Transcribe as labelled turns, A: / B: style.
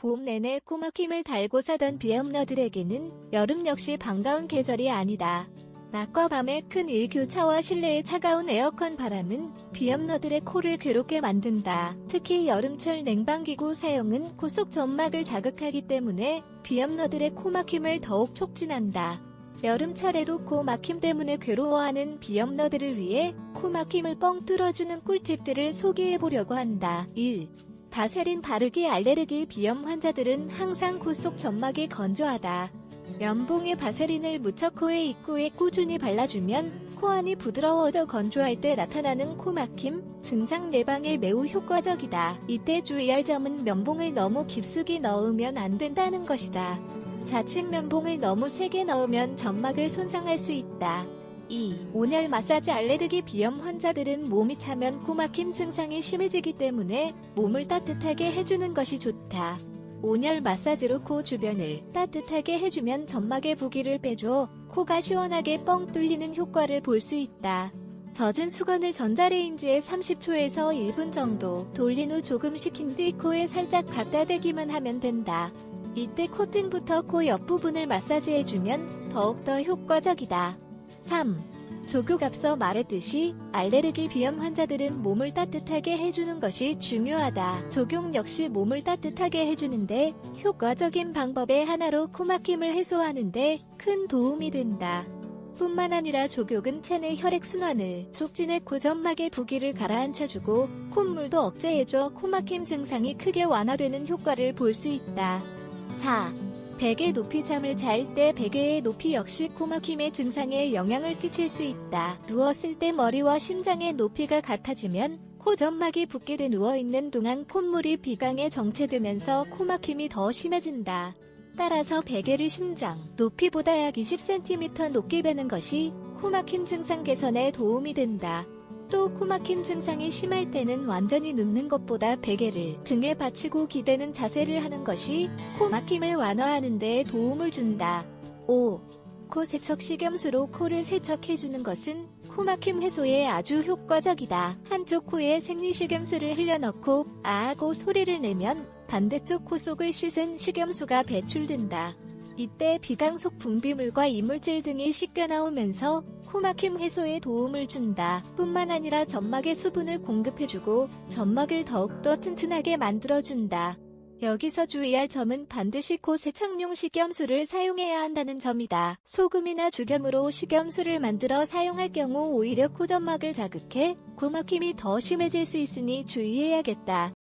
A: 봄 내내 코막힘을 달고 사던 비염러들에게는 여름 역시 반가운 계절이 아니다. 낮과 밤의 큰 일교차와 실내의 차가운 에어컨 바람은 비염러들의 코를 괴롭게 만든다. 특히 여름철 냉방기구 사용은 코속 점막을 자극하기 때문에 비염러들의 코 막힘을 더욱 촉진한다. 여름철에도 코 막힘 때문에 괴로워하는 비염러들을 위해 코 막힘을 뻥 뚫어주는 꿀팁들을 소개해보려고 한다. 1. 바세린 바르기 알레르기 비염 환자들은 항상 코 속 점막이 건조하다. 면봉에 바세린을 묻혀 코의 입구에 꾸준히 발라주면 코안이 부드러워져 건조할 때 나타나는 코 막힘 증상 예방에 매우 효과적이다. 이때 주의할 점은 면봉을 너무 깊숙이 넣으면 안 된다는 것이다. 자칫 면봉을 너무 세게 넣으면 점막을 손상할 수 있다. 2. 온열 마사지 알레르기 비염 환자들은 몸이 차면 코막힘 증상이 심해지기 때문에 몸을 따뜻하게 해주는 것이 좋다. 온열 마사지로 코 주변을 따뜻하게 해주면 점막의 부기를 빼줘 코가 시원하게 뻥 뚫리는 효과를 볼 수 있다. 젖은 수건을 전자레인지에 30초에서 1분 정도 돌린 후 조금 식힌 뒤 코에 살짝 갖다 대기만 하면 된다. 이때 콧등부터 코 옆부분을 마사지해주면 더욱더 효과적이다. 3. 조교 앞서 말했듯이 알레르기 비염 환자들은 몸을 따뜻하게 해주는 것이 중요하다. 조경 역시 몸을 따뜻하게 해주는데 효과적인 방법의 하나로 코막힘을 해소하는데 큰 도움이 된다. 뿐만 아니라 조격은 체내 혈액순환을 촉진해 코점막의 부기를 가라앉혀주고 콧물도 억제해줘 코막힘 증상이 크게 완화되는 효과를 볼 수 있다. 4. 베개 높이 잠을 잘 때 베개의 높이 역시 코막힘의 증상에 영향을 끼칠 수 있다. 누웠을 때 머리와 심장의 높이가 같아지면 코 점막이 붓게 돼 누워있는 동안 콧물이 비강에 정체되면서 코막힘이 더 심해진다. 따라서 베개를 심장 높이보다 약 20cm 높게 베는 것이 코막힘 증상 개선에 도움이 된다. 또 코막힘 증상이 심할 때는 완전히 눕는 것보다 베개를 등에 받치고 기대는 자세를 하는 것이 코막힘을 완화하는 데 도움을 준다. 5. 코 세척 식염수로 코를 세척해주는 것은 코막힘 해소에 아주 효과적이다. 한쪽 코에 생리식염수를 흘려넣고 아하고 소리를 내면 반대쪽 코 속을 씻은 식염수가 배출된다. 이때 비강 속 분비물과 이물질 등이 씻겨 나오면서 코막힘 해소에 도움을 준다. 뿐만 아니라 점막에 수분을 공급해주고 점막을 더욱더 튼튼하게 만들어준다. 여기서 주의할 점은 반드시 코 세척용 식염수를 사용해야 한다는 점이다. 소금이나 죽염으로 식염수를 만들어 사용할 경우 오히려 코 점막을 자극해 코막힘이 더 심해질 수 있으니 주의해야겠다.